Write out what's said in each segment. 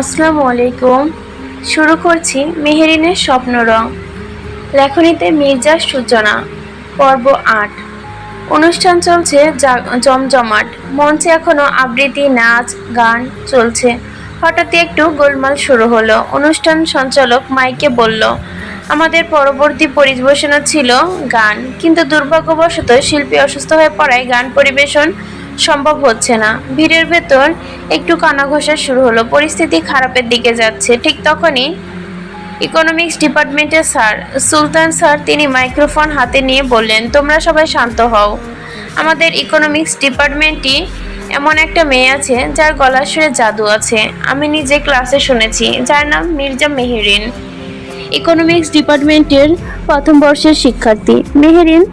আসসালামু আলাইকুম শুরু করছি মেহেরিনের স্বপ্ন রং। লেখনীতে মির্জার সূচনা পর্ব আট। অনুষ্ঠান চলছে জমজমাট। মঞ্চে এখনও আবৃত্তি, নাচ, গান চলছে। হঠাৎই একটু গোলমাল শুরু হলো। অনুষ্ঠান সঞ্চালক মাইকে বলল, আমাদের পরবর্তী পরিবেশনা ছিল গান, কিন্তু দুর্ভাগ্যবশত শিল্পী অসুস্থ হয়ে পড়ায় গান পরিবেশন সম্ভব হচ্ছে না। ভিড়ের ভেতর একটু কানাঘষা শুরু হলো। পরিস্থিতি খারাপের দিকে যাচ্ছে। ঠিক তখনই ইকোনমিক্স ডিপার্টমেন্টের স্যার, সুলতান স্যার, তিনি মাইক্রোফোন হাতে নিয়ে বললেন, তোমরা সবাই শান্ত হও। আমাদের ইকোনমিক্স ডিপার্টমেন্টই এমন একটা মেয়ে আছে, যার গলার সুরে জাদু আছে। আমি নিজে ক্লাসে শুনেছি, যার নাম মির্জা মেহেরিন। ইকোনমিক্স ডিপার্টমেন্টের প্রথম বর্ষের শিক্ষার্থী। মেহেরিন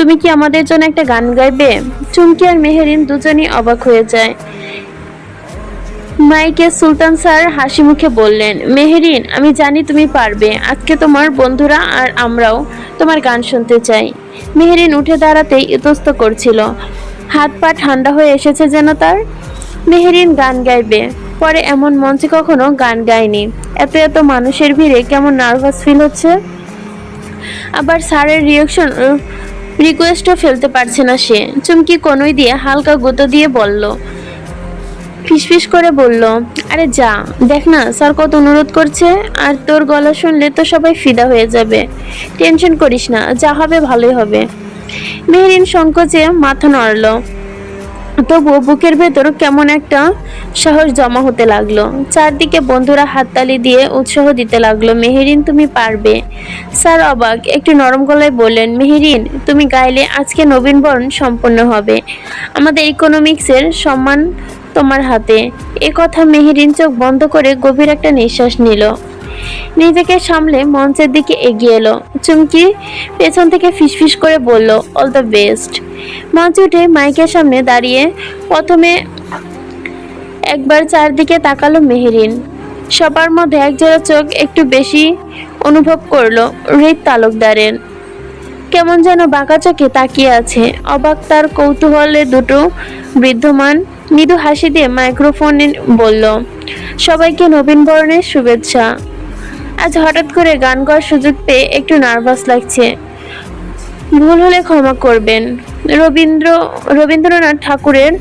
তুমি কি আমাদের জন্য একটা গান গাইবে? চুমকি আর মেহেরিন দুজনই অবাক হয়ে যায়। মাইকে সুলতান স্যার হাসি মুখে বললেন, মেহেরিন, আমি জানি তুমি পারবে। আজকে তোমার বন্ধুরা আর আমরাও তোমার গান শুনতে চাই। মেহেরিন উঠে দাঁড়াতেই ইতস্ত করছিল। হাত পা ঠান্ডা হয়ে এসেছে যেন তার। মেহেরিন গান গাইবে। পরে এমন মঞ্চে কখনো গান গায়নি। এত এত মানুষের ভিড়ে কেমন নার্ভাস ফিল হচ্ছে। আবার স্যারের রিয়াকশন রিকোয়েস্টও ফেলতে পারছে না সে। চুমকি কনুই দিয়ে হালকা গুঁতো দিয়ে বলল। ফিসফিস করে বলল, আরে যা, দেখ না, স্যার কত অনুরোধ করছে, আর তোর গলা শুনলে তো সবাই ফিদা হয়ে যাবে। টেনশন করিস না, যা হবে ভালোই হবে। মেহরিন সংকোচে মাথা নড়ল। তবুও বুকের ভেতর কেমন একটা সাহস জমা হতে লাগল। চারদিকে বন্ধুরা হাততালি দিয়ে উৎসাহ দিতে লাগল, মেহেরিন, তুমি পারবে। স্যার অবাক, একটু নরম গলায় বললেন, মেহেরিন, তুমি গাইলে আজকে নবীনবরণ সম্পন্ন হবে। আমাদের ইকোনমিক্সের সম্মান তোমার হাতে। এ কথা মেহেরিন চোখ বন্ধ করে গভীর একটা নিঃশ্বাস নিল। নিজেকে সামলে মঞ্চের দিকে এগিয়ে এলো। চুমকি পেছন থেকে ফিসফিস করে বলল অল দ্য বেস্ট মঞ্চে উঠে মাইকের সামনে দাঁড়িয়ে প্রথমে একবার চারদিকে তাকালো মেহেরিন। সবার মধ্যে একজোড়া চোখ একটু বেশি অনুভব করল হৃদ তালুকদারের। কেমন যেন বাঁকা চোখে তাকিয়ে আছে। অবাক তার কৌতূহলে দুটো বৃদ্ধমান মৃদু হাসি দিয়ে মাইক্রোফোনে বলল, সবাইকে নবীন বরণের শুভেচ্ছা। আজ হঠাৎ করে গান গাওয়ার সুযোগ পেয়ে একটু নার্ভাস লাগছে। ভুল হলে ক্ষমা করবেন। রবীন্দ্র, রবীন্দ্রনাথ ঠাকুরের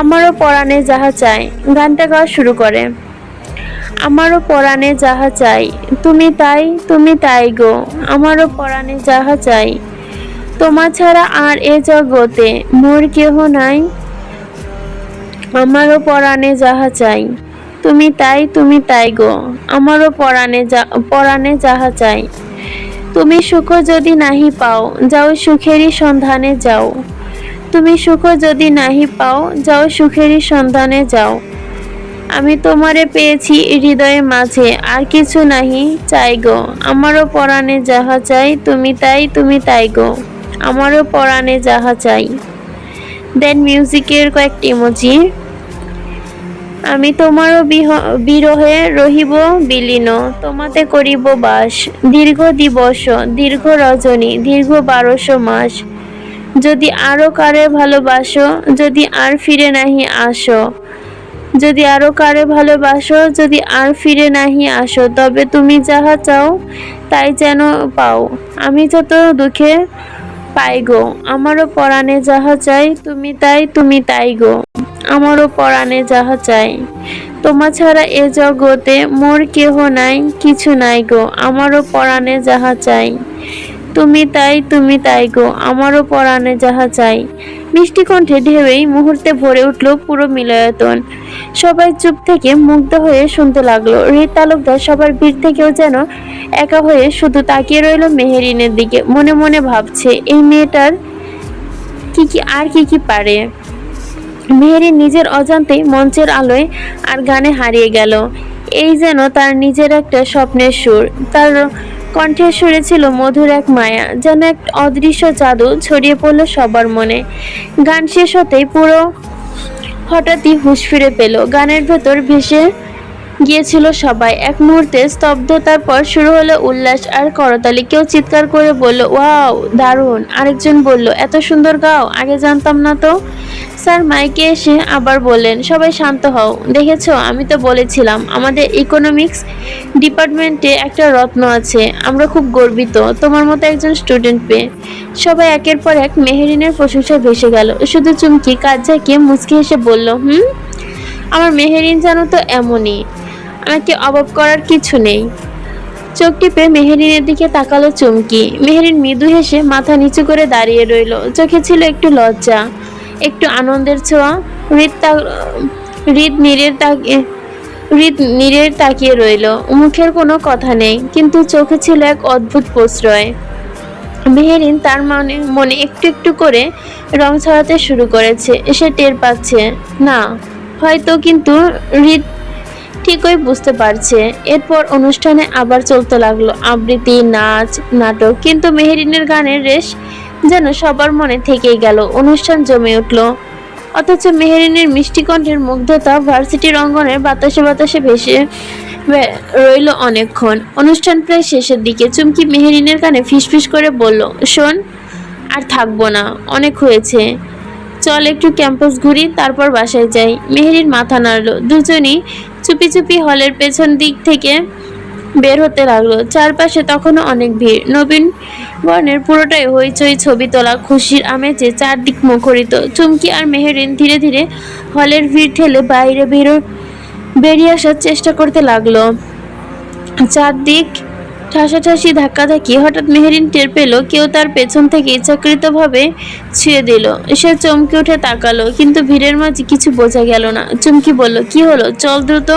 আমারও পরাণে যাহা চাই গানটা গাওয়া শুরু করে। আমারও পরাণে যাহা চাই, তুমি তাই তুমি তাই গো। আমারও পরাণে যাহা চাই, তোমা ছাড়া আর এ জগতে মোর কেহ নাই। আমারও পরাণে যাহা চাই তুমি তাই তুমি তাই গো। আমারও পরাণে যা পরাণে যাহা চাই। তুমি সুখ যদি নাহি পাও, যাও সুখেরই সন্ধানে যাও। তুমি সুখ যদি নাহি পাও, যাও সুখেরই সন্ধানে যাও। আমি তোমারে পেয়েছি হৃদয়ের মাঝে, আর কিছু নাহি চাই গো। আমারও পরাণে যাহা চাই, তুমি তাই তুমি তাই গো। আমারও পরাণে যাহা চাই। দেন মিউজিকের কয়েকটি ইমোজি। আমি তোমারও বিরহে রহিব বিলীন। তোমাতে করিব বাস। দীর্ঘ দিবস, দীর্ঘ রজনী, দীর্ঘ বারোশো মাস। যদি আরও কারে ভালোবাসো, যদি আর ফিরে নাহি আসো। যদি আরও কারে ভালোবাসো, যদি আর ফিরে নাহি আসো, তবে তুমি যাহা চাও, তাই যেন পাও। আমি যত দুঃখে পাই গো, আমারও পরাণে যাহা চাই, তুমি তাই তুমি তাই গো। আমারও পরাণে যাহা চাই। তোমা ছাড়া এ জগতে মোর কেহ নাই, কিছু নাই গো আমারও পরাণে যাহা চাই। তুমি তাই তুমি তাই গো আমারও পরাণে যাহা চাই। মিষ্টি কণ্ঠে ঢেউই মুহূর্তে ভরে উঠল পুরো মিলয়াতন সবাই চুপ থেকে মুগ্ধ হয়ে শুনতে লাগল। হৃদ তালুকদার সবার ভিড় থেকেও যেন একা হয়ে শুধু তাকিয়ে রইল মেহেরিনের দিকে। মনে মনে ভাবছে, এই মেয়েটার কি কি আর কি কি পারে? মেহেরিন নিজের অজান্তে মঞ্চের আলোয় আর গানে হারিয়ে গেল। এই যেন তার নিজের একটা স্বপ্নের সুর। তার কণ্ঠের সুরে ছিল মধুর এক মায়া, যেন এক অদৃশ্য জাদু ছড়িয়ে পড়ল সবার মনে। গান শেষ হতেই পুরো হঠাৎই হুঁশ ফিরে পেল। গানের ভেতর ভেসে গিয়েছিল সবাই। এক মুহূর্তে স্তব্ধতার পর শুরু হলো উল্লাস, আর করতালি কেউ চিৎকার করে বলল, ওয়াও, দারুণ। আরেকজন বলল, এত সুন্দর গাও, আগে জানতাম না তো। স্যার মাইকে এসে আবার বললেন, সবাই শান্ত হও। দেখেছ, আমি তো বলেছিলাম, আমাদের ইকোনমিক্স ডিপার্টমেন্টে একটা রত্ন আছে, আমরা খুব গর্বিত, তোমার মতো একজন স্টুডেন্ট পেয়ে। সবাই একের পর এক মেহেরিনের প্রশংসা ভেসে গেল। শুধু চুমকি কাজ ঝাঁকিয়ে মুচকি হেসে বলল, হুম, আমার মেহেরিন জানো তো এমনই। আমাকে অবাক করার কিছু নেই। চোখ টিপে মেহেরিনের দিকে তাকালো চুমকি। মেহেরিন মৃদু হেসে মাথা নিচু করে দাঁড়িয়ে রইল। চোখে ছিল একটু লজ্জা, একটু আনন্দের ছোঁয়া। হৃদ হৃদ নীরের তাকিয়ে হৃদ নীরের তাকিয়ে রইল। মুখের কোনো কথা নেই, কিন্তু চোখে ছিল এক অদ্ভুত প্রশ্রয়। মেহেরিন তার মনে মনে একটু একটু করে রং ছড়াতে শুরু করেছে। সে টের পাচ্ছে, না, হয়তো কিন্তু হৃদ ঠিকই বুঝতে পারছে। এরপর অনুষ্ঠানে আবার চলতে লাগল আবৃত্তি, নাচ, নাটক। কিন্তু মেহেরিনের গানের রেশ যেন সবার মনে থেকেই গেল। অনুষ্ঠান জমে উঠল। অথচ মেহেরিনের মিষ্টি কণ্ঠের মুগ্ধতা ভার্সিটির অঙ্গনের বাতাসে বাতাসে ভেসে রইল অনেকক্ষণ। অনুষ্ঠান প্রায় শেষের দিকে চুমকি মেহেরিনের কানে ফিসফিস করে বলল, শোন, আর থাকব না। অনেক হয়েছে। চল একটু ক্যাম্পাস ঘুরি, তারপর বাসায় যাই। মেহেরির মাথা নাড়লো। দুজনই চুপি চুপি হলের পেছন দিক থেকে বের হতে লাগল। চারপাশে তখনও অনেক ভিড়। নবীন বর্ণের পুরোটাই হইচই ছবি তোলা, খুশির আমেজে চারদিক মুখরিত। চুমকি আর মেহেরিন ধীরে ধীরে হলের ভিড় ঠেলে বাইরে বেরো, বেরিয়ে আসার চেষ্টা করতে লাগল। চারদিক ঠাসাঠাসি ধাক্কাধাক্কি হঠাৎ মেহেরিন টের পেল, কেউ তার পেছন থেকে ইচ্ছাকৃতভাবে ছুঁয়ে দিল। সে চমকে উঠে তাকালো, কিন্তু ভিড়ের মাঝে কিছু বোঝা গেল না। চুমকি বলল, কি হলো? চল দ্রুত।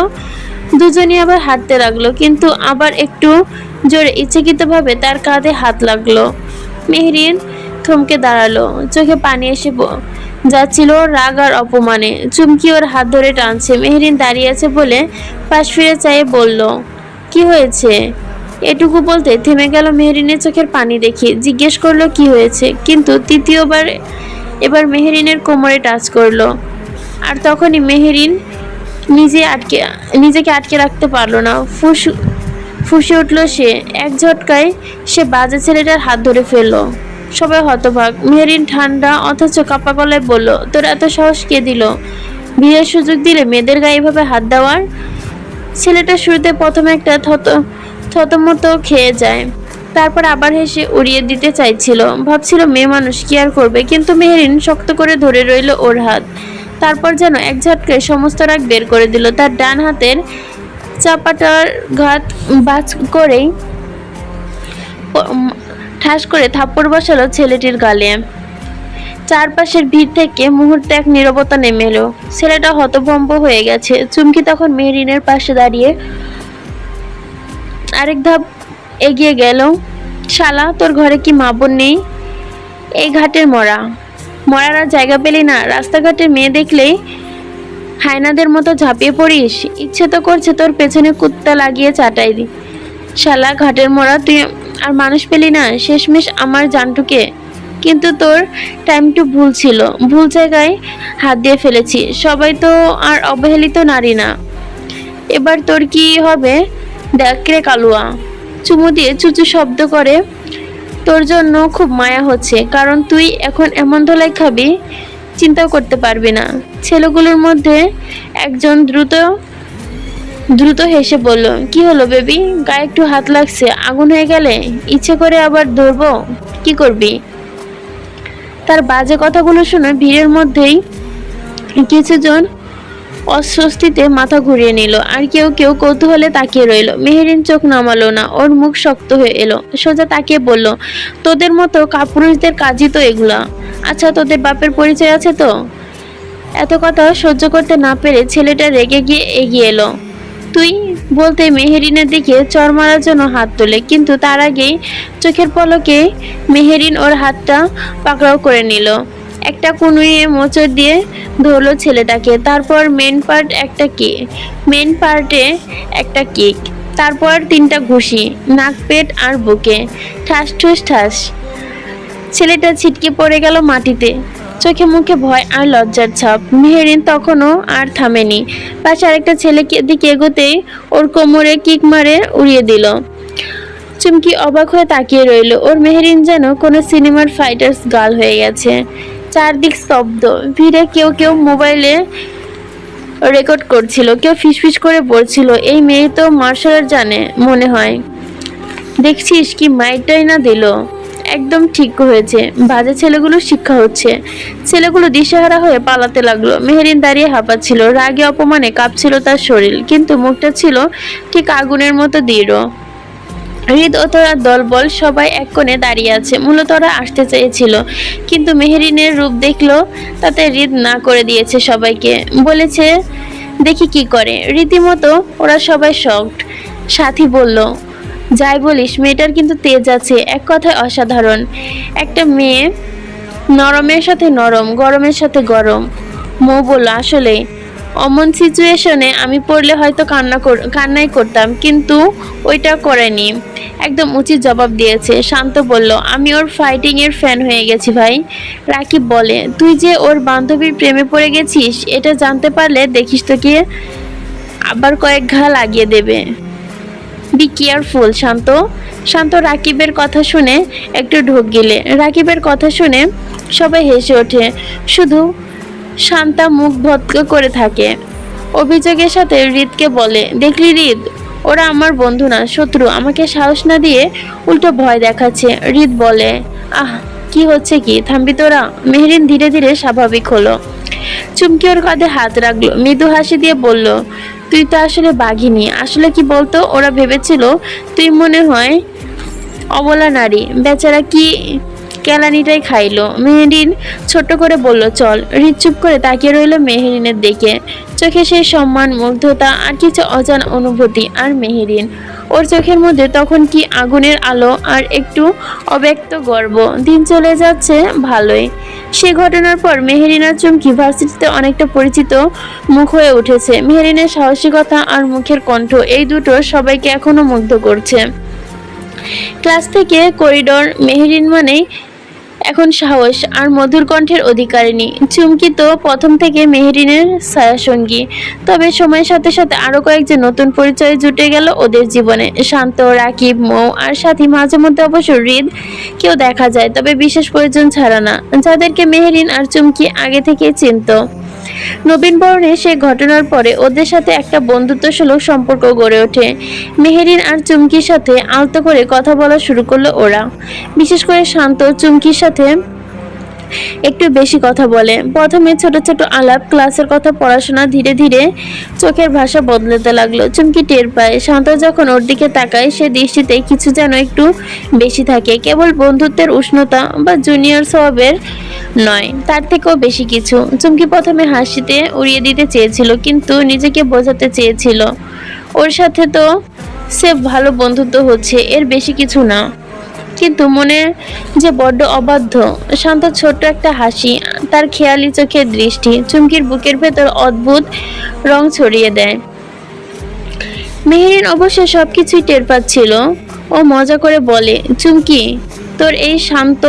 দুজনই আবার হাঁটতে লাগল, কিন্তু আবার একটু জোরে ইচ্ছাকৃতভাবে তার কাঁধে হাত লাগল। মেহরিন থমকে দাঁড়াল, চোখে পানি এসে যাচ্ছিল রাগ আর অপমানে। চুমকি ওর হাত ধরে টানছে। মেহরিন দাঁড়িয়ে আছে বলে পাশ ফিরে চাইয়ে বলল, কি হয়েছে? এটুকু বলতে থেমে গেল মেহরিনের চোখের পানি দেখে। জিজ্ঞেস করল, কি হয়েছে? কিন্তু তৃতীয়বার এবার মেহরিনের কোমরে টাচ করল। আর তখনই মেহরিন নিজে আটকে, নিজেকে আটকে রাখতে পারল না। ফুস, ফুসে উঠল সে। এক ঝটকায় সে বাজে ছেলেটার হাত ধরে ফেলল। সবাই হতভাগ। মেহরিন ঠান্ডা অথচ কাপা গলায় বলল, তোর এত সাহস কে দিল? বিয়ের সুযোগ দিলে মেয়েদের গায়ে এভাবে হাত দেওয়ার? ছেলেটা শুরুতে প্রথমে একটা থত থতমত খেয়ে যায়। তারপর আবার হেসে উড়িয়ে দিতে চাইছিল। ভাবছিল, মেয়ে মানুষ কি আর করবে? কিন্তু মেহরিন শক্ত করে ধরে রইল ওর হাত। তারপর যেন এক ঝটকায় সমস্ত রাগ বের করে দিল। তার ডান হাতের চাপাটার ঘাত বাজ করেই ঠাস করে থাপ্পড় বসালো ছেলেটির গালে। চারপাশের ভিড় থেকে মুহূর্তে এক নীরবতা নেমে এলো। ছেলেটা হতভম্ব হয়ে গেছে। চুমকি তখন মেহরিনের পাশে দাঁড়িয়ে আরেক ধাপ এগিয়ে গেল। শালা, তোর ঘরে কি মা বোন নেই? এই ঘাটের মরা। মরার আর জায়গা পেলি না। রাস্তাঘাটে মেয়ে দেখলেই হায়নাদের মতো ঝাঁপিয়ে পড়িস। ইচ্ছে তো করছে তোর পেছনে কুত্তা লাগিয়ে চাটাই দি। শালা, ঘাটের মরা তুই আর মানুষ পেলি না। শেষমেশ আমার জানটুকে কিন্তু তোর টাইমটু ভুল ছিল। ভুল জায়গায় হাত দিয়ে ফেলেছি। সবাই তো আর অবহেলিত নারী না। এবার তোর কি হবে? দেখ রে কালুয়া। চুমু দিয়ে চুচু শব্দ করে, তোর জন্য খুব মায়া হচ্ছে, কারণ তুই এখন এমন ধলাই খাবি, চিন্তাও করতে পারবি না। ছেলেগুলোর মধ্যে একজন দ্রুত দ্রুত হেসে বলল, কি হলো বেবি? গায়ে একটু হাত লাগছে, আগুন হয়ে গেলে? ইচ্ছে করে আবার ধরবো? কি করবি? তার বাজে কথাগুলো শুনে ভিড়ের মধ্যেই কিছুজন অস্বস্তিতে মাথা ঘুরিয়ে নিল। আর কেউ কেউ কৌতূহলে তাকিয়ে রইল। মেহেরিন চোখ নামালো না, ওর মুখ শক্ত হয়ে এলো। সোজা তাকিয়ে বলল, তোদের মতো কাপুরুষদের কাজই তো এগুলা। আচ্ছা তোদের বাপের পরিচয় আছে তো? এত কথা সহ্য করতে না পেরে ছেলেটা রেগে গিয়ে এগিয়ে এলো। তুই? বলতে মেহেরিনের দিকে চর মারার জন্য হাত তোলে। কিন্তু তার আগেই চোখের পলকে মেহেরিন ওর হাতটা পাকড়াও করে নিল। একটা কুনুইয়ে মোচড় দিয়ে ধরলো ছেলেটাকে। তারপর মেন পার্ট একটা কে মেন পার্টে একটা কেক তারপর তিনটা ঘুষি, নাক, পেট আর বুকে। ঠাস, ঠুস, ঠাস। ছেলেটা ছিটকে পড়ে গেল মাটিতে। চোখে মুখে ভয় আর লজ্জার ছাপ। মেহেরিন তখনও আর থামেনি। পাশে আরেকটা ছেলেকে দিকে এগোতেই ওর কোমরে কিক মারে উড়িয়ে দিল। চুমকি অবাক হয়ে তাকিয়ে রইল। ওর মেহেরিন যেন কোনো সিনেমার ফাইটার্স গার্ল হয়ে গেছে। চারদিক স্তব্ধ। ভিড়ে কেউ কেউ মোবাইলে রেকর্ড করছিল, কেউ ফিসফিস করে বলছিল, এই মেয়ে তো মার্শাল জানে, মনে হয়। দেখছিস কি মাইটটাই না দিল? একদম ঠিক হয়েছে। বাজে ছেলেগুলো শিক্ষা হচ্ছে। ছেলেগুলো দিশেহারা হয়ে পালাতে লাগল। মেহেরিন দাঁড়িয়ে হাঁপাচ্ছিল। রাগে অপমানে কাঁপছিল তার শরীর, কিন্তু মুখটা ছিল ঠিক আগুনের মতো দৃঢ়। হৃদ ও তোরা দলবল সবাই এক কোণে দাঁড়িয়ে আছে। মূলত ওরা আসতে চেয়েছিল। কিন্তু মেহেরিনের রূপ দেখল, তাতে হৃদ না করে দিয়েছে সবাইকে। বলেছে, দেখি কি করে। রীতিমতো ওরা সবাই শকড সাথী বলল, যাই বলিস, মেয়েটার কিন্তু তেজ আছে, এক কথায় অসাধারণ। একটা মেয়ে নরমের সাথে নরম, গরমের সাথে গরম। মৌ বলল, আসলে অমন সিচুয়েশনে আমি পড়লে হয়তো কান্না কান্নাই করতাম, কিন্তু ওইটা করেনি। একদম উচিত জবাব দিয়েছে। শান্ত বলল, আমি ওর ফাইটিং এর ফ্যান হয়ে গেছি ভাই। রাকিব বলে, তুই যে ওর বান্ধবীর প্রেমে পড়ে গেছিস, এটা জানতে পারলে দেখিস তোকে আবার কয়েক ঘা লাগিয়ে দেবে। বি কেয়ারফুল শান্ত। শান্ত রাকিবের কথা শুনে একটু ঢোক গিলে। রাকিবের কথা শুনে সবাই হেসে ওঠে। শুধু শান্তা মুখ ভৎক করে থাকে। অভিযোগের সাথে হৃদকে বলে, দেখলি হৃদ, ওরা আমার বন্ধু না, শত্রু, আমাকে সাহস না দিয়ে উল্টো ভয় দেখাচ্ছে। হৃদ বলে, আহ, কি হচ্ছে কি? থামবি তোরা? মেহরিন ধীরে ধীরে স্বাভাবিক হলো। চুমকি ওর কাঁধে হাত রাখল, মৃদু হাসি দিয়ে বলল, তুই তো আসলে বাঘিনী, আসলে কি বলতো? ওরা ভেবেছিল তুই মনে হয় অবলা নারী। বেচারা কি কেলানিটাই খাইলো। মেহেরিন ছোট্ট করে বলল, চল। হৃদ চুপ করে তাকিয়ে রইল মেহেরিনের দিকে। চোখে সেই সম্মান, মুগ্ধতা আর কিছু অজানা অনুভূতি আর মেহেরিন। ওর চোখের মধ্যে তখন কি আগুনের আলো আর একটু অব্যক্ত গর্ব? দিন চলে যাচ্ছে, ভালোই। সে ঘটনার পর মেহেরিন আর চুমকি ভার্সিটিতে অনেকটা পরিচিত মুখ হয়ে উঠেছে। মেহেরিনের সাহসিকতা আর মুখের কণ্ঠ, এই দুটো সবাইকে এখনও মুগ্ধ করছে। ক্লাস থেকে করিডোর, মেহেরিন মানেই এখন সাহস আর মধুর কণ্ঠের অধিকারিণী চুমকি তো প্রথম থেকে মেহরিনের ছায়াসঙ্গী। তবে সময়ের সাথে সাথে আরও কয়েকজন নতুন পরিচয় জুটে গেল ওদের জীবনে। শান্ত, রাকিব, মৌ আর সাথী মাঝে মধ্যে অবশ্য হৃদ কেউ দেখা যায়, তবে বিশেষ প্রয়োজন ছাড়া না। যাদেরকে মেহরিন আর চুমকি আগে থেকে চিনত। নবীন বরণে সে ঘটনার পরে ওদের সাথে একটা বন্ধুত্ব সুলভ সম্পর্ক গড়ে ওঠে। মেহেরিন আর চুমকির সাথে আলতো করে কথা বলা শুরু করল ওরা। বিশেষ করে শান্ত চুমকির সাথে একটু বেশি কথা বলে। প্রথমে ছোট ছোট আলাপ, ক্লাসের কথা পড়াশোনা, ধীরে ধীরে চোখের ভাষা বদলাতে লাগল। চুমকি টের পায়, শান্ত যখন ওর দিকে তাকায়, সে দৃষ্টিতে কিছু যেন একটু বেশি থাকে। কেবল বন্ধুত্বের উষ্ণতা বা জুনিয়র স্বভাবের নয়। তার থেকেও বেশি কিছু। চুমকি প্রথমে হাসিতে উড়িয়ে দিতে চেয়েছিল, কিন্তু নিজেকে বোঝাতে চেয়েছিল। ওর সাথে তো সে ভালো বন্ধুত্ব হচ্ছে, এর বেশি কিছু না। কিন্তু মনে যে বড্ড অবাধ্য, শান্ত ছোট্ট একটা হাসি, তার খেয়ালি চোখের দৃষ্টি, চুমকির বুকের ভেতর অদ্ভুত রং ছড়িয়ে দেয়। মেহেরিন অবশ্য সবকিছুই টের পাচ্ছিল। ও মজা করে বলে, চুমকি তোর এই শান্ত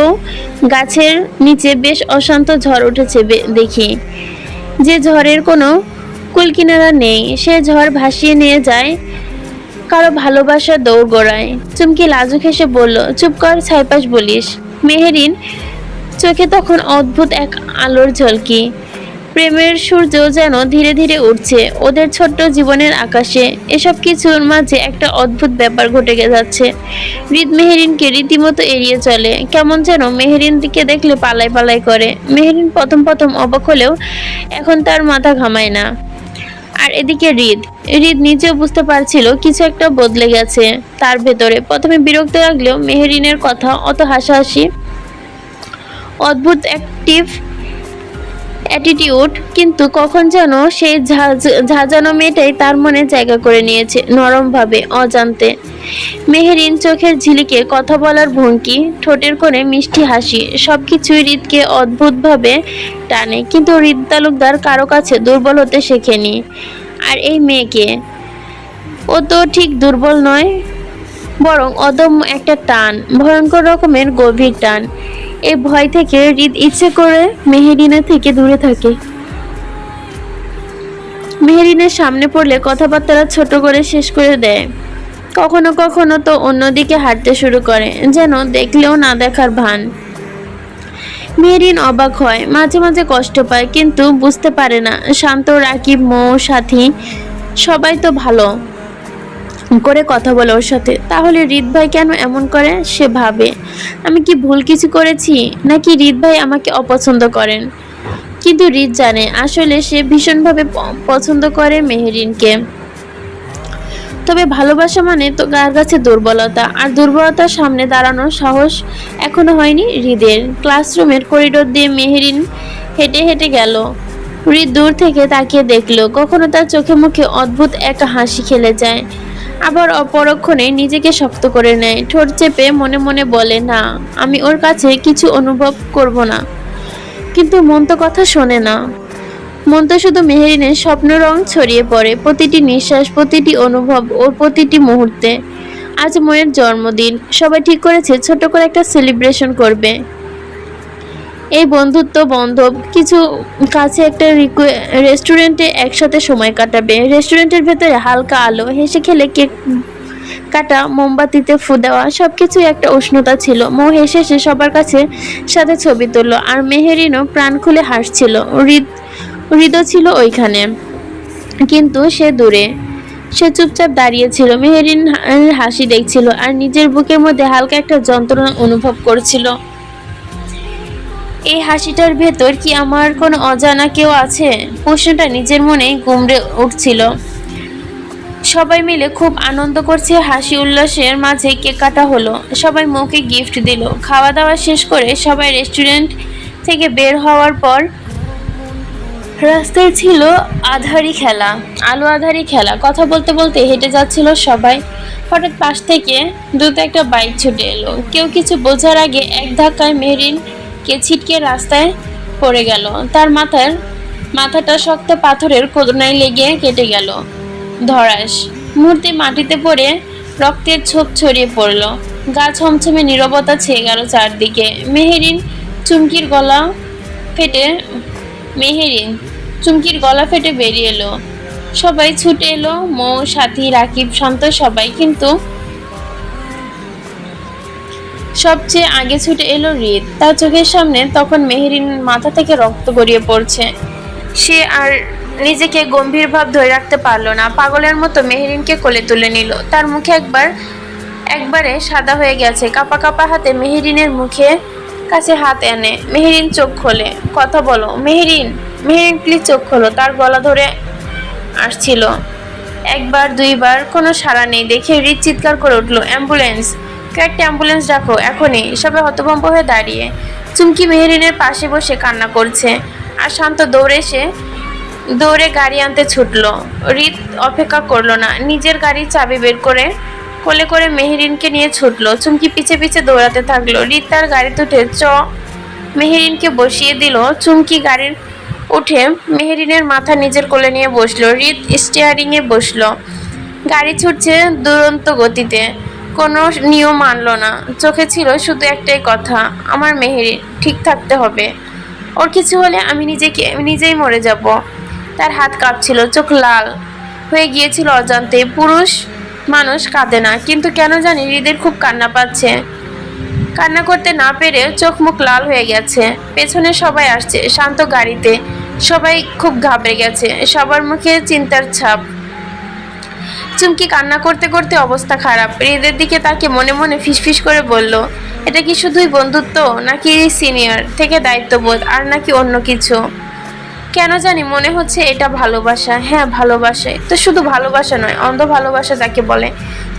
গাছের নিচে বেশ অশান্ত ঝড় উঠেছে দেখি। যে ঝড়ের কোনো কুলকিনারা নেই, সে ঝড় ভাসিয়ে নিয়ে যায় কারও ভালোবাসা দৌড় গোড়ায় চুমকি লাজুক হেসে বলল, চুপ কর ছাইপাস বলিস। মেহেরিন চোখে তখন অদ্ভুত এক আলোর ঝলকি। প্রেমের সূর্য যেন ধীরে ধীরে উঠছে। ওদের ছোট্ট জীবনের আকাশে এসব কিছুর মাঝে একটা অদ্ভুত ব্যাপার ঘটে যাচ্ছে। হৃদ মেহেরিনকে রীতিমতো এড়িয়ে চলে। কেমন যেন মেহেরিন দিকে দেখলে পালাই পালাই করে। মেহেরিন প্রথম প্রথম অবাক হলেও এখন তার মাথা ঘামায় না। আর এদিকে হৃদ। হৃদ নিজেও বুঝতে পারছিল কিছু একটা বদলে গেছে তার ভেতরে। প্রথমে বিরক্ত লাগলেও মেহেরিনের কথা অত হাসাহাসি, অদ্ভুত অ্যাক্টিভ অ্যাটিটিউড কিন্তু কখন যেন সেই ঝাঁঝ- ঝাঁঝানো মেয়েটাই তার মনে জায়গা করে নিয়েছে, নরমভাবে, অজান্তে। মেহেরিন চোখের ঝিলিকে কথা বলার ভঙ্গি ঠোঁটের কোণে মিষ্টি হাসি সব কিছুই হৃদকে অদ্ভুতভাবে টানে, কিন্তু হৃদ তালুকদার কারও কাছে দুর্বল হতে শেখেনি। আর এই মেয়েকে? ও তো ঠিক দুর্বল নয়, বরং অদম্য একটা টান, ভয়ঙ্কর রকমের গভীর টান। এই ভয় থেকে হৃদ ইচ্ছে করে মেহেরিনের থেকে দূরে থাকে। মেহেরিনের সামনে পড়লে কথাবার্তা ছোট করে শেষ করে দেয়। কখনো কখনো তো অন্যদিকে হাঁটতে শুরু করে, যেন দেখলেও না দেখার ভান। মেহরিন অবাক হয়, মাঝে মাঝে কষ্ট পায়, কিন্তু বুঝতে পারে না, শান্ত, রাকিব, মৌ, সাথী, সবাই তো ভালো। করে কথা বলে ওর সাথে। তাহলে হৃদ ভাই কেন এমন করে? সে ভাবে। আমি কি ভুল কিছু করেছি? নাকি হৃদ ভাই আমাকে অপছন্দ করেন? কিন্তু হৃদ জানে, আসলে সে ভীষণভাবে পছন্দ করে মেহেরিনকে। তবে ভালোবাসা মানে তো কার কাছে দুর্বলতা? আর দুর্বলতার সামনে দাঁড়ানোর সাহস এখনও হয়নি হৃদের ক্লাসরুমের করিডোর দিয়ে মেহেরিন হেঁটে হেঁটে গেল। হৃদ দূর থেকে তাকিয়ে দেখল, কখনো তার চোখে মুখে অদ্ভুত এক হাসি খেলে যায়। আবার অপরক্ষণে নিজেকে শক্ত করে নেয়। ঠোঁট চেপে মনে মনে বলে, না, আমি ওর কাছে কিছু অনুভব করব না। কিন্তু মন তো কথা শোনে না। মন তো শুধু মেহেরিনের স্বপ্ন রং ছড়িয়ে পড়ে, প্রতিটি নিঃশ্বাস, প্রতিটি অনুভব ওর প্রতিটি মুহূর্তে। আজ ময়ের জন্মদিন, সবাই ঠিক করেছে ছোট করে একটা সেলিব্রেশন করবে। এই বন্ধুত্ব বান্ধব, কিছু কাছে একটা রেস্টুরেন্টে একসাথে সময় কাটাবে। রেস্টুরেন্টের ভেতরে হালকা আলো, হেসে খেলে কেক কাটা, মোমবাতিতে ফু দেওয়া সবকিছু একটা উষ্ণতা ছিল। মৌ হেসে হেসে সবার কাছে সাথে ছবি তুললো, আর মেহেরিনও প্রাণ খুলে হাসছিল। হৃদ হৃদয় ছিল ওইখানে। কিন্তু সে দূরে, সে চুপচাপ দাঁড়িয়েছিল মেহেরিন হাসি দেখছিল, আর নিজের বুকের মধ্যে হালকা একটা যন্ত্রণা অনুভব করছিল। এই হাসিটার ভেতর কি আমার কোনো অজানা কেউ আছে? প্রশ্নটা নিজের মনেই গুমড়ে উঠছিল। সবাই মিলে খুব আনন্দ করছে, হাসি উল্লাসের মাঝে কেক কাটা হলো। সবাই মুখে গিফট দিল। খাওয়া দাওয়া শেষ করে সবাই রেস্টুরেন্ট থেকে বের হওয়ার পর রাস্তায় ছিল আধারি খেলা, আলো আধারি খেলা। কথা বলতে বলতে হেঁটে যাচ্ছিল সবাই। হঠাৎ পাশ থেকে দুটো একটা বাইক ছুটে এলো। কেউ কিছু বোঝার আগে এক ধাক্কায় মেহরিন কে ছিটকে রাস্তায় পড়ে গেল। তার মাথার, মাথাটা শক্ত পাথরের কোদনায় লেগে কেটে গেল। ধরাস মুহূর্তে মাটিতে পড়ে রক্তের ছোপ ছড়িয়ে পড়ল। গা ছমছমে নীরবতা ছেয়ে গেল চারদিকে। মেহেরিন চুমকির গলা ফেটে, মেহেরিন চুমকির গলা ফেটে বেরিয়ে এলো। সবাই ছুটে এলো, মৌ, সাথী, রাকিব, শান্ত সবাই। কিন্তু সবচেয়ে আগে ছুটে এলো রিদ। তার চোখের সামনে তখন মেহেরিন মাথা থেকে রক্ত গড়িয়ে পড়ছে। সে আর নিজেকে গম্ভীর ভাব ধরে রাখতে পারল না। পাগলের মতো মেহেরিনকে কোলে তুলে নিল। তার মুখে একবার, একবারে সাদা হয়ে গেছে। কাপা কাপা হাতে মেহেরিনের মুখে কাছে হাত এনে, মেহেরিন, চোখ খোলে। কথা বলো। মেহেরিন মেহেরিন প্লিজ চোখ খোলো। তার গলা ধরে আসছিল। একবার, দুইবার, কোনো সাড়া নেই। দেখে রিত চিৎকার করে উঠল, অ্যাম্বুলেন্স একটা অ্যাম্বুলেন্স ডাকো, এখনই। সবাই হতভম্ব হয়ে দাঁড়িয়ে। চুমকি মেহেরিনের পাশে বসে কান্না করছে। আর শান্ত দৌড়ে এসে দৌড়ে গাড়ি আনতে ছুটলো। রিত অপেক্ষা করল না। নিজের গাড়ির চাবি বের করে কোলে করে মেহেরিনকে নিয়ে ছুটলো। চুমকি পিছে পিছে দৌড়াতে থাকল। রিত তার গাড়িতে উঠে চ মেহেরিনকে বসিয়ে দিল। চুমকি গাড়ির উঠে মেহেরিনের মাথা নিজের কোলে নিয়ে বসল। রিত স্টিয়ারিংয়ে বসল। গাড়ি ছুটছে দুরন্ত গতিতে। কোনো নিয়ম মানলো না। চোখে ছিল শুধু একটাই কথা, আমার মেহেরিন ঠিক থাকতে হবে। ওর কিছু হলে আমি নিজেকে নিজেই মরে যাব। তার হাত কাঁপছিল, চোখ লাল হয়ে গিয়েছিল অজান্তে। পুরুষ মানুষ কাঁদে না, কিন্তু কেন জানি হৃদের খুব কান্না পাচ্ছে। কান্না করতে না পেরে চোখ মুখ লাল হয়ে গেছে। পেছনে সবাই আসছে, শান্ত গাড়িতে। সবাই খুব ঘাবড়ে গেছে, সবার মুখে চিন্তার ছাপ। চুমকি কান্না করতে করতে অবস্থা খারাপ। হৃদের দিকে তাকে মনে মনে ফিসফিস করে বলল, এটা কি শুধুই বন্ধুত্ব, নাকি সিনিয়র থেকে দায়িত্ববোধ, আর নাকি অন্য কিছু? কেন জানি, মনে হচ্ছে এটা ভালোবাসা। হ্যাঁ ভালোবাসা। তো শুধু ভালোবাসা নয়, অন্ধ ভালোবাসা যাকে বলে।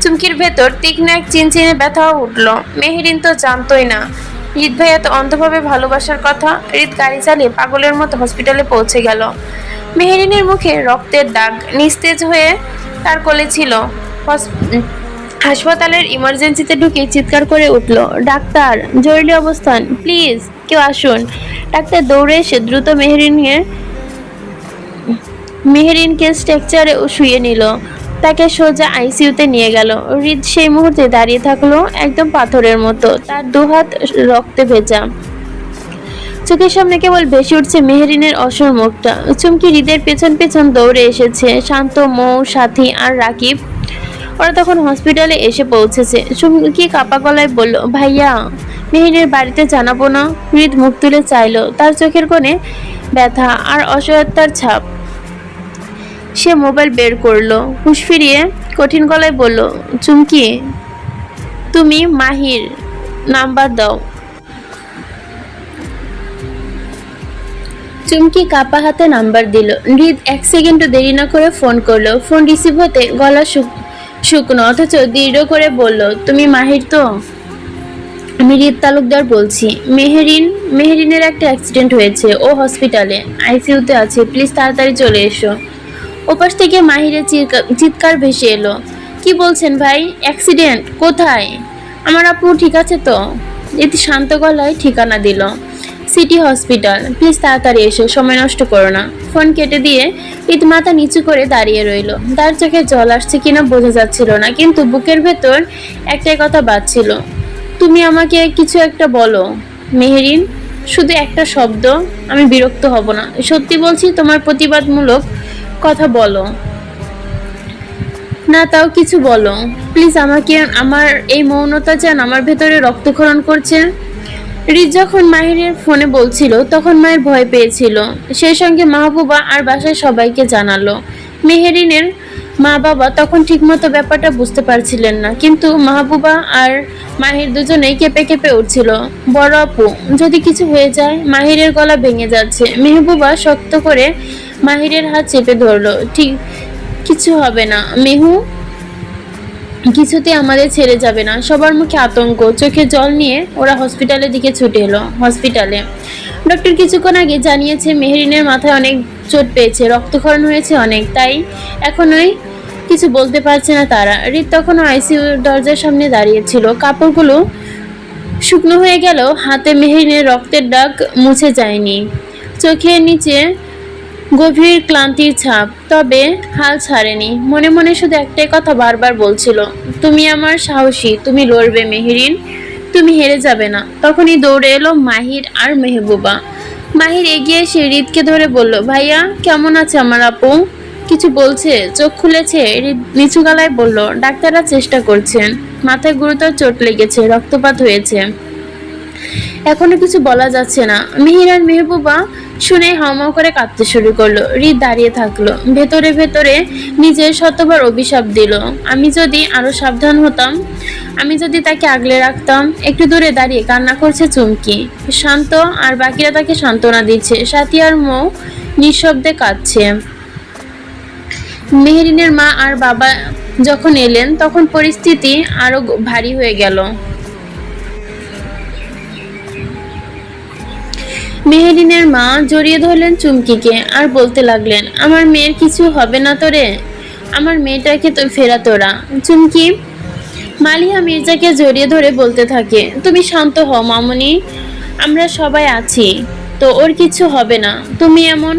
চুমকির ভেতর তীক্ষ্ণ এক চিনচিনে ব্যথাও উঠল। মেহেরিন তো জানতোই না। হৃদ ভাই এত অন্ধভাবে ভালোবাসার কথা? হৃদ গাড়ি চালিয়ে পাগলের মতো হসপিটালে পৌঁছে গেল। মেহেরিনের মুখে রক্তের দাগ, নিস্তেজ হয়ে তার কোলে ছিল। হাসপাতালের ইমার্জেন্সিতে ঢুকে চিৎকার করে উঠল, ডাক্তার, জরুরি অবস্থান প্লিজ কেউ আসুন। ডাক্তার দৌড়ে এসে দ্রুত মেহেরিনের মেহরিনকে স্ট্রাকচারে শুয়ে নিল। তাকে সোজা আইসিইউতে নিয়ে গেল। হৃদ সেই মুহূর্তে দাঁড়িয়ে থাকল একদম পাথরের মতো। তার দুহাত রক্তে ভেজা। চোখের সামনে কেবল ভেসে উঠছে মেহেরিনের অসর মুখটা। চুমকি হৃদের পেছন পেছন দৌড়ে এসেছে, শান্ত, মৌ, সাথী আর রাকিব। ওরা তখন হসপিটালে এসে পৌঁছেছে। চুমকি কাপা গলায় বলল, ভাইয়া, মেহেরিনের বাড়িতে জানাব না? হৃদ মুখ তুলে চাইলো। তার চোখের কোণে ব্যথা আর অসহায়তার ছাপ। সে মোবাইল বের করল, হুঁশ ফিরিয়ে কঠিন গলায় বলল, চুমকি, তুমি মাহির নাম্বার দাও। চুমকি কাপা হাতে নাম্বার দিল। হৃদ এক সেকেন্ডও দেরি না করে ফোন করল। ফোন রিসিভ হতে গলা শুকনো, অথচ দৃঢ় করে বলল, তুমি মাহির তো? আমি হৃদ তালুকদার বলছি, মেহেরিন, মেহেরিনের একটা অ্যাক্সিডেন্ট হয়েছে, ও হসপিটালে আইসিইউতে আছে প্লিজ তাড়াতাড়ি চলে এসো। ওপাশ থেকে মাহিরের চিৎকা- চিৎকার ভেসে এলো, কি বলছেন ভাই? অ্যাক্সিডেন্ট কোথায়? আমার আপু ঠিক আছে তো? এটি শান্ত গলায় ঠিকানা দিল। City hospital. প্লিজ তাড়াতাড়ি এসো, সময় নষ্ট করো না। ফোন কেটে দিয়ে ঈদ মাথা নিচু করে দাঁড়িয়ে রইল। তার চোখে জল আসছে কিনা বোঝা যাচ্ছিল না, কিন্তু বুকের ভেতর একটাই কথা বাজছিল। তুমি আমাকে কিছু একটা বলো, মেহেরিন। শুধু একটা শব্দ, আমি বিরক্ত হব না। সত্যি বলছি, তোমার প্রতিবাদমূলক কথা বলো। না, তাও কিছু বলো। প্লিজ আমাকে, আমার এই মৌনতা যেন আমার ভেতরে রক্তক্ষরণ করছে। রিজ যখন মাহিরের ফোনে বলছিল, তখন মায়ের ভয় পেয়েছিল। সেই সঙ্গে মাহবুবা আর বাসায় সবাইকে জানালো। মেহেরিনের মা বাবা তখন ঠিকমতো ব্যাপারটা বুঝতে পারছিলেন না, কিন্তু মাহবুবা আর মাহির দুজনেই কেঁপে কেঁপে উঠছিল। বড় আপু, যদি কিছু হয়ে যায়, মাহিরের গলা ভেঙে যাচ্ছে। মেহবুবা শক্ত করে মাহিরের হাত চেপে ধরলো। ঠিক, কিছু হবে না। মেহু কিছুতে আমাদের ছেড়ে যাবে না। সবার মুখে আতঙ্ক। চোখে জল নিয়ে ওরা হসপিটালের দিকে ছুটে এলো। হসপিটালে ডক্টর কিছুক্ষণ আগে জানিয়েছে, মেহরিনের মাথায় অনেক চোট পেয়েছে, রক্তক্ষরণ হয়েছে অনেক। তাই এখনোই কিছু বলতে পারছে না তারা। রিত তখনও আইসিইউ দরজার সামনে দাঁড়িয়েছিল কাপড়গুলো শুকনো হয়ে গেল হাতে মেহরিনের রক্তের দাগ মুছে যায়নি। চোখের নিচে গভীর ক্লান্তির ছাপ, তবে হাল ছাড়েনি। মনে মনে শুধু একটাই কথা বারবার বলছিল, তুমি আমার সাহসী, তুমি লড়বে মেহেরিন, তুমি হেরে যাবে না। তখনই দৌড়ে এলো মাহির আর মেহবুবা। মাহির এগিয়ে এসে হৃদকে ধরে বলল, ভাইয়া, কেমন আছে আমার আপু? কিছু বলছে, চোখ খুলেছে? নিচু গলায় বলল, ডাক্তাররা চেষ্টা করছেন। মাথায় গুরুতর চোট লেগেছে, রক্তপাত হয়েছে। এখনও কিছু বলা যাচ্ছে না। মিহির আর মেহবুবা শুনে হাওমাও করে কাঁদতে শুরু করল। রিদ দাঁড়িয়ে থাকল। ভেতরে ভেতরে নিজের শতবার অভিশাপ দিল। আমি যদি আরও সাবধান হতাম, আমি যদি তাকে আগলে রাখতাম, একটু দূরে দাঁড়িয়ে কান্না করছে চুমকি। শান্ত আর বাকিরা তাকে সান্ত্বনা দিচ্ছে। সাথী আর মৌ নিঃশব্দে কাঁদছে। মেহেরিনের মা আর বাবা যখন এলেন, তখন পরিস্থিতি আরও ভারী হয়ে গেল। মেহেরিনের মা জড়িয়ে ধরলেন চুমকিকে আর বলতে লাগলেন, আমার মেয়ের কিছু হবে না তো রে আমার মেয়েটাকে তো ফেরা তোরা। চুমকি মালিহা মির্জাকে জড়িয়ে ধরে বলতে থাকে, তুমি শান্ত হও মামনি, আমরা সবাই আছি, তো ওর কিছু হবে না। তুমি এমন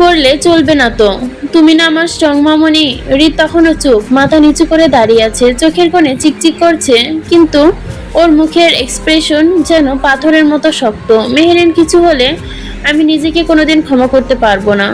করলে চলবে না তো। তুমি না আমার স্ট্রং মামনি? রিত তখনও চুপ, মাথা নিচু করে দাঁড়িয়ে আছে, চোখের কোণে চিকচিক করছে, কিন্তু ওর মুখের এক্সপ্রেশন যেন পাথরের মতো শক্ত। মেহেরিন, কিছু হলে আমি নিজেকে কোনোদিন ক্ষমা করতে পারব না।